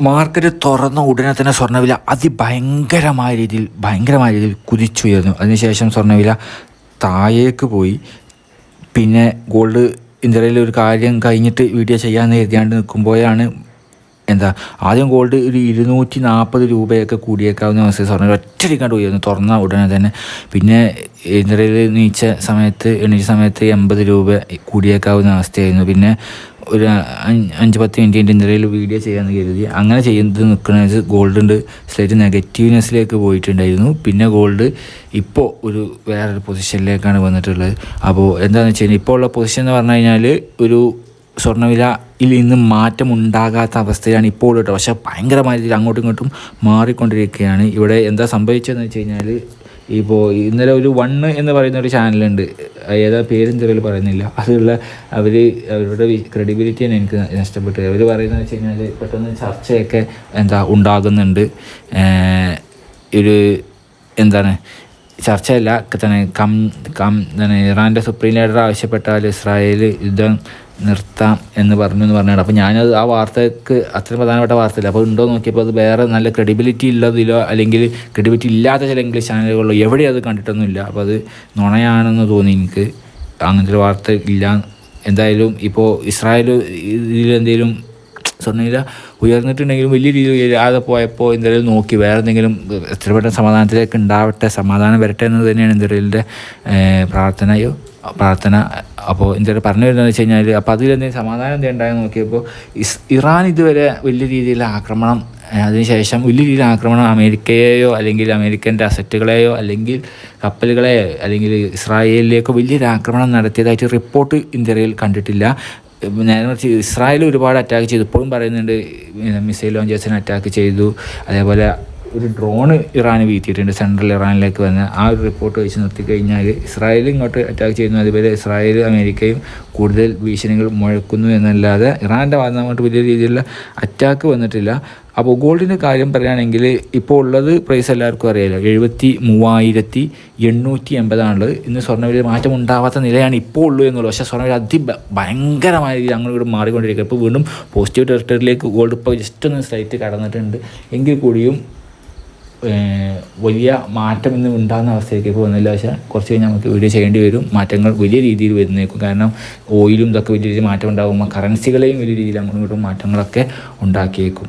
Market തുറന്ന ഉടനെ തന്നെ സ്വർണവില അതിഭയങ്കരമായ രീതിയിൽ ഭയങ്കരമായ രീതിയിൽ കുതിച്ചുയർന്നു. അതിനുശേഷം സ്വർണവില താഴേക്ക് പോയി. പിന്നെ ഗോൾഡ് ഇന്ത്യയിൽ ഒരു കാര്യം കഴിഞ്ഞിട്ട് വീഡിയോ ചെയ്യാമെന്ന് കരുതിയാണ്ട് നിൽക്കുമ്പോഴാണ് എന്താ ആദ്യം ഗോൾഡ് ഒരു ഇരുന്നൂറ്റി നാൽപ്പത് രൂപയൊക്കെ കൂടിയേക്കാവുന്ന അവസ്ഥ സ്വർണം ഒറ്റടിക്കാണ്ട് ഉയർന്നു തുറന്ന ഉടനെ തന്നെ. പിന്നെ ഇന്ത്യയിൽ നീച്ച സമയത്ത് എണീച്ച സമയത്ത് എൺപത് രൂപ കൂടിയേക്കാവുന്ന അവസ്ഥയായിരുന്നു. പിന്നെ ഒരു അഞ്ച് പത്ത് മിനിറ്റ് ഇന്ത്യയിൽ വീഡിയോ ചെയ്യാമെന്ന് കരുതി. അങ്ങനെ ചെയ്യുന്നത് നിൽക്കുന്നത് ഗോൾഡിന്റെ സ്ലൈറ്റ് നെഗറ്റീവ്നെസ്സിലേക്ക് പോയിട്ടുണ്ടായിരുന്നു. പിന്നെ ഗോൾഡ് ഇപ്പോൾ ഒരു വേറൊരു പൊസിഷനിലേക്കാണ് വന്നിട്ടുള്ളത്. അപ്പോൾ എന്താണെന്ന് വെച്ച് കഴിഞ്ഞാൽ ഇപ്പോൾ ഉള്ള പൊസിഷൻ എന്ന് പറഞ്ഞു കഴിഞ്ഞാൽ ഒരു സ്വർണവിലയിൽ ഇന്ന് മാറ്റം ഉണ്ടാകാത്ത അവസ്ഥയാണ് ഇപ്പോൾ കേട്ടോ. പക്ഷേ ഭയങ്കരമായിട്ട് അങ്ങോട്ടും ഇങ്ങോട്ടും മാറിക്കൊണ്ടിരിക്കുകയാണ്. ഇവിടെ എന്താ സംഭവിച്ചതെന്ന് വെച്ച് കഴിഞ്ഞാൽ ഇപ്പോൾ ഇന്നലെ ഒരു വണ്ണ് എന്ന് പറയുന്ന ഒരു ചാനലുണ്ട്. ഏതാ പേരും ചെറിയ പറയുന്നില്ല. അതുള്ള അവർ അവരുടെ ക്രെഡിബിലിറ്റി തന്നെ എനിക്ക് നഷ്ടപ്പെട്ടു. അവർ പറയുന്നത് വെച്ച് കഴിഞ്ഞാൽ പെട്ടെന്ന് ചർച്ചയൊക്കെ എന്താ ഉണ്ടാകുന്നുണ്ട്. ഒരു എന്താണ് ചർച്ചയല്ല തന്നെ കം കം തന്നെ ഇറാന്റെ സുപ്രീം ലീഡർ ആവശ്യപ്പെട്ടാൽ ഇസ്രായേൽ യുദ്ധം നിർത്താം എന്ന് പറഞ്ഞു എന്ന് പറഞ്ഞാണ്. അപ്പോൾ ഞാനത് ആ വാർത്തക്ക് അത്രയും പ്രധാനപ്പെട്ട വാർത്തയില്ല. അപ്പോൾ ഉണ്ടോ നോക്കിയപ്പോൾ അത് വേറെ നല്ല ക്രെഡിബിലിറ്റി ഉള്ളതിലോ അല്ലെങ്കിൽ ക്രെഡിബിലിറ്റി ഇല്ലാത്ത ചില ഇംഗ്ലീഷ് ചാനലുകളിലോ എവിടെയും അത് കണ്ടിട്ടൊന്നുമില്ല. അപ്പോൾ അത് നുണയാണെന്ന് തോന്നി എനിക്ക്. അങ്ങനത്തെ ഒരു വാർത്ത ഇല്ല. എന്തായാലും ഇപ്പോൾ ഇസ്രായേൽ ഇതിലെന്തെങ്കിലും സ്വർണവില ഉയർന്നിട്ടുണ്ടെങ്കിലും വലിയ രീതിയിൽ ഉയരാതെ പോയപ്പോൾ എന്തായാലും നോക്കി. വേറെ എന്തെങ്കിലും എത്ര പെട്ടെന്ന് സമാധാനത്തിലേക്ക് ഉണ്ടാവട്ടെ സമാധാനം വരട്ടെ എന്ന് തന്നെയാണ് എന്തെങ്കിലും പ്രാർത്ഥനയോ പ്രാർത്ഥന അപ്പോൾ ഇന്ത്യയിൽ പറഞ്ഞു വരുന്നതെന്ന് വെച്ച് കഴിഞ്ഞാൽ അപ്പോൾ അതിലെന്തെങ്കിലും സമാധാനം എന്തെങ്കിലും ഉണ്ടായെന്ന് നോക്കിയപ്പോൾ ഇസ് ഇറാൻ ഇതുവരെ വലിയ രീതിയിലുള്ള ആക്രമണം അതിനുശേഷം വലിയ രീതിയിൽ ആക്രമണം അമേരിക്കയെയോ അല്ലെങ്കിൽ അമേരിക്കന്റെ അസറ്റുകളെയോ അല്ലെങ്കിൽ കപ്പലുകളെയോ അല്ലെങ്കിൽ ഇസ്രായേലിലേക്കോ വലിയൊരു ആക്രമണം നടത്തിയതായിട്ട് റിപ്പോർട്ട് ഇന്ത്യയിൽ കണ്ടിട്ടില്ല. നേരെ മറിച്ച് ഇസ്രായേൽ ഒരുപാട് അറ്റാക്ക് ചെയ്തു. ഇപ്പോഴും പറയുന്നുണ്ട് മിസൈൽ ലോഞ്ചേഴ്സിനെ അറ്റാക്ക് ചെയ്തു. അതേപോലെ ഒരു ഡ്രോണ് ഇറാൻ വീഴ്ത്തിയിട്ടുണ്ട് സെൻട്രൽ ഇറാനിലേക്ക് വന്ന് ആ ഒരു റിപ്പോർട്ട് വെച്ച് നിർത്തി കഴിഞ്ഞാൽ ഇസ്രായേൽ ഇങ്ങോട്ട് അറ്റാക്ക് ചെയ്യുന്നു. അതുപോലെ ഇസ്രായേൽ അമേരിക്കയും കൂടുതൽ ഭീഷണികൾ മുഴക്കുന്നു എന്നല്ലാതെ ഇറാന്റെ ഭാഗത്ത് വലിയ രീതിയിലുള്ള അറ്റാക്ക് വന്നിട്ടില്ല. അപ്പോൾ ഗോൾഡിന്റെ കാര്യം പറയുകയാണെങ്കിൽ ഇപ്പോൾ ഉള്ളത് പ്രൈസ് എല്ലാവർക്കും അറിയാലോ. എഴുപത്തി മൂവായിരത്തി എണ്ണൂറ്റി എൺപതാണുള്ളത് ഇന്ന് സ്വർണവില മാറ്റം ഉണ്ടാവാത്ത നിലയാണ് ഇപ്പോൾ ഉള്ളൂ എന്നുള്ളത്. പക്ഷേ സ്വർണവില അതി ഭയങ്കരമായ രീതിയിൽ അങ്ങോട്ട് മാറിക്കൊണ്ടിരിക്കുക ഇപ്പോൾ വീണ്ടും പോസിറ്റീവ് ടെറിട്ടറിയിലേക്ക് ഗോൾഡ് ഇപ്പോൾ ജസ്റ്റ് ഒന്ന് സ്ലൈറ്റ് കടന്നിട്ടുണ്ട്. എങ്കിൽ കൂടിയും വലിയ മാറ്റം ഇന്ന് ഉണ്ടാകുന്ന അവസ്ഥയിലേക്ക് ഇപ്പോൾ വന്നില്ല പക്ഷേ കുറച്ച് കഴിഞ്ഞാൽ നമുക്ക് വീഡിയോ ചെയ്യേണ്ടി വരും. മാറ്റങ്ങൾ വലിയ രീതിയിൽ വരുന്നേക്കും. കാരണം ഓയിലും ഇതൊക്കെ വലിയ രീതിയിൽ മാറ്റം ഉണ്ടാകുമ്പോൾ കറൻസികളെയും വലിയ രീതിയിൽ അങ്ങോട്ടും ഇങ്ങോട്ടും മാറ്റങ്ങളൊക്കെ ഉണ്ടാക്കിയേക്കും.